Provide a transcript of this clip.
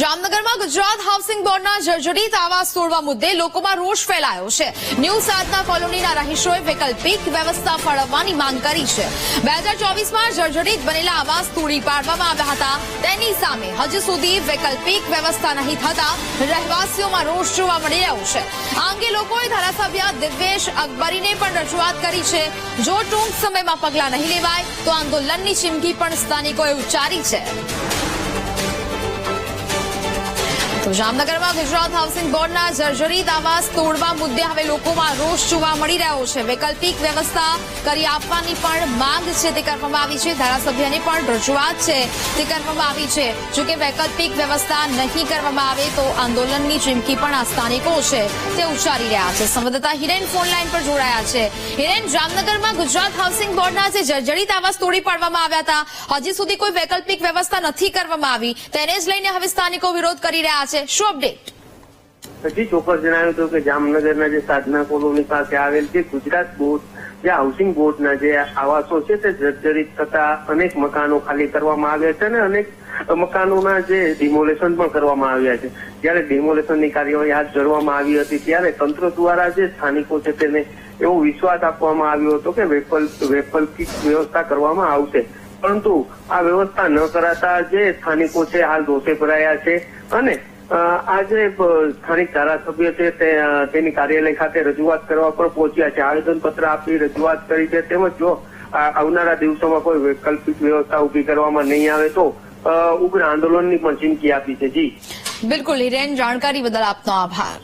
જામનગરમાં ગુજરાત હાઉસિંગ બોર્ડના જર્જરિત આવાસ તોડવા મુદ્દે લોકોમાં રોષ ફેલાયો છે. ન્યૂ સાતના કોલોનીના રહીશોએ વૈકલ્પિક વ્યવસ્થા ફાળવવાની માંગ કરી છે. બે હજાર ચોવીસમાં જર્જરિત બનેલા આવાસ તોડી પાડવામાં આવ્યા હતા. તેની સામે હજુ સુધી વૈકલ્પિક વ્યવસ્થા નહીં થતા રહેવાસીઓમાં રોષ જોવા મળી રહ્યો છે. આ અંગે લોકોએ ધારાસભ્ય દિવ્યેશ અકબરીને પણ રજૂઆત કરી છે. જો ટૂંક સમયમાં પગલાં નહીં લેવાય, તો આંદોલનની ચીમકી પણ સ્થાનિકોએ ઉચ્ચારી છે. તો જામનગરમાં ગુજરાત હાઉસિંગ બોર્ડના જર્જરિત આવાસ તોડવા મુદ્દે હવે લોકોમાં રોષ જોવા મળી રહ્યો છે. વૈકલ્પિક વ્યવસ્થા કરી આપવાની પણ માંગ છે તે કરવામાં આવી છે. ધારાસભ્યની પણ રજૂઆત છે તે કરવામાં આવી છે. જો કે વૈકલ્પિક વ્યવસ્થા નહીં કરવામાં આવે તો આંદોલનની ચીમકી પણ આ સ્થાનિકો છે તે ઉચ્ચારી રહ્યા છે. સંવાદદાતા હિરેન ફોન લાઈન પર જોડાયા છે. હિરેન, જામનગરમાં ગુજરાત હાઉસિંગ બોર્ડના જે જર્જરિત આવાસ તોડી પાડવામાં આવ્યા હતા, હજી સુધી કોઈ વૈકલ્પિક વ્યવસ્થા નથી કરવામાં આવી. તેને જ લઈને હવે સ્થાનિકો વિરોધ કરી રહ્યા છે. શું અપડેટ હજી ચોક્કસ જણાવ્યું હતું કે જામનગરના જે સાધના કોલોની પાસે આવેલ જે ગુજરાત બોર્ડ જે હાઉસિંગ બોર્ડના જે આવાસો છે તે જર્જરિત થતા અનેક મકાનો ખાલી કરવામાં આવ્યા છે અને અનેક મકાનોના જે ડિમોલેશન પણ કરવામાં આવ્યા છે. જ્યારે ડિમોલેશનની કાર્યવાહી હાથ ધરવામાં આવી હતી, ત્યારે તંત્ર દ્વારા જે સ્થાનિકો છે તેને એવો વિશ્વાસ આપવામાં આવ્યો હતો કે વૈકલ્પ- વૈકલ્પિક વ્યવસ્થા કરવામાં આવશે. પરંતુ આ વ્યવસ્થા ન કરાતા જે સ્થાનિકો છે, હાલ રોષે ભરાયા છે અને આજે સ્થાનિક ધારાસભ્ય છે તેની કાર્યાલય ખાતે રજૂઆત કરવા પણ પહોંચ્યા છે. આવેદન પત્ર આપી રજૂઆત કરી છે. તેમજ જો આવનારા દિવસોમાં કોઈ વૈકલ્પિક વ્યવસ્થા ઊભી કરવામાં નહીં આવે તો ઉગ્ર આંદોલનની પણ ચીમકી આપી છે. જી. બિલકુલ, હિરેન, જાણકારી બદલ આપનો આભાર.